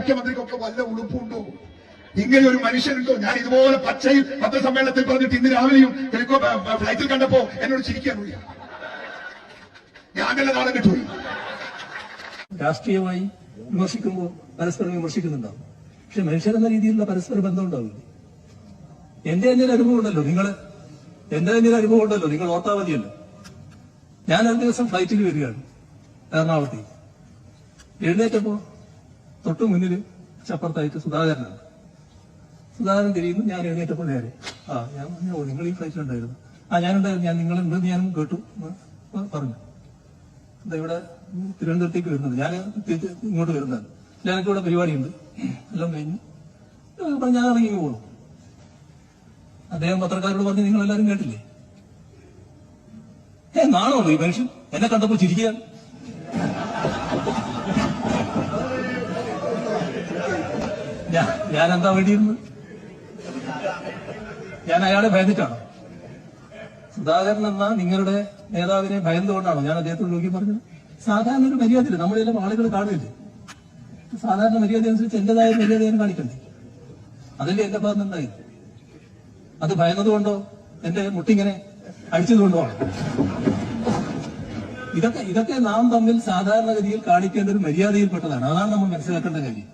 മുഖ്യമന്ത്രിക്കൊക്കെ വല്ല ഉളുപ്പുണ്ടോ? ഇങ്ങനെ ഒരു മനുഷ്യനുണ്ടോ? ഞാൻ ഇതുപോലെ പച്ചയിൽ പത്രസമ്മേളനത്തിൽ പറഞ്ഞിട്ട് ഇന്ന് രാവിലെയും ഫ്ലൈറ്റിൽ കണ്ടപ്പോ എന്നോട് ചിരിക്കാൻ പോയി. ഞാൻ തന്നെ നാളെ കിട്ടുപോയി രാഷ്ട്രീയമായി വിമർശിക്കുമ്പോൾ പരസ്പരം വിമർശിക്കുന്നുണ്ടാവും. പക്ഷെ മനുഷ്യരെന്ന രീതിയിലുള്ള പരസ്പര ബന്ധം ഉണ്ടാവില്ല. എന്റെ തന്നെ ഒരു അനുഭവം ഉണ്ടല്ലോ. നിങ്ങൾ എന്റെ തന്നെ ഒരു അനുഭവം ഉണ്ടല്ലോ. നിങ്ങൾ ഓർത്താവതിയല്ലോ ഞാൻ ഒരു ദിവസം ഫ്ലൈറ്റിൽ വരികയാണ് എറണാകുളത്തേക്ക്. എഴുന്നേറ്റപ്പോ തൊട്ടു മുന്നിൽ ചപ്പുറത്തായിട്ട് സുധാകരനാണ്. സുധാകരൻ തിരിയുന്നു ഞാൻ എഴുന്നേറ്റപ്പോൾ നേരെ. ആ ഞാൻ പറഞ്ഞു നിങ്ങൾ ഈ ഫ്ലൈറ്റിലുണ്ടായിരുന്നു ആ ഞാനുണ്ടായിരുന്നു ഞാൻ നിങ്ങളുണ്ടെന്ന് ഞാനും കേട്ടു പറഞ്ഞു. അതാ ഇവിടെ തിരുവനന്തപുരത്തേക്ക് വരുന്നത് ഞാൻ ഇങ്ങോട്ട് വരുന്നതാണ് ഞാനൊക്കെ ഇവിടെ പരിപാടിയുണ്ട്. എല്ലാം കഴിഞ്ഞ് പറഞ്ഞു ഞാൻ ഇറങ്ങി പോകണം അദ്ദേഹം പത്രക്കാരോട് പറഞ്ഞ് നിങ്ങൾ എല്ലാവരും കേട്ടില്ലേ? ഏ നാണോ ഈ മനുഷ്യൻ? എന്നെ കണ്ടപ്പോ ചിരിക്കുക ഞാൻ എന്താ വേണ്ടിയിരുന്നത് ഞാൻ അയാളെ ഭയന്നിട്ടാണോ? സുധാകരൻ എന്ന നിങ്ങളുടെ നേതാവിനെ ഭയന്നുകൊണ്ടാണോ ഞാൻ അദ്ദേഹത്തോട് നോക്കി പറഞ്ഞത്? സാധാരണ ഒരു മര്യാദയില്ല. നമ്മളെല്ലാം ആളുകൾ കാണില്ലേ സാധാരണ മര്യാദ അനുസരിച്ച് എന്റേതായ മര്യാദ ഞാൻ കാണിക്കണ്ടേ? അതല്ലേ എന്റെ ഭാഗത്ത് എന്തായി അത് ഭയന്നതുകൊണ്ടോ? എന്റെ മുട്ടിങ്ങനെ അടിച്ചതുകൊണ്ടോ? ഇതൊക്കെ ഇതൊക്കെ നാം തമ്മിൽ സാധാരണഗതിയിൽ കാണിക്കേണ്ട ഒരു മര്യാദയിൽപ്പെട്ടതാണ്. അതാണ് നമ്മൾ മനസ്സിലാക്കേണ്ട കാര്യം.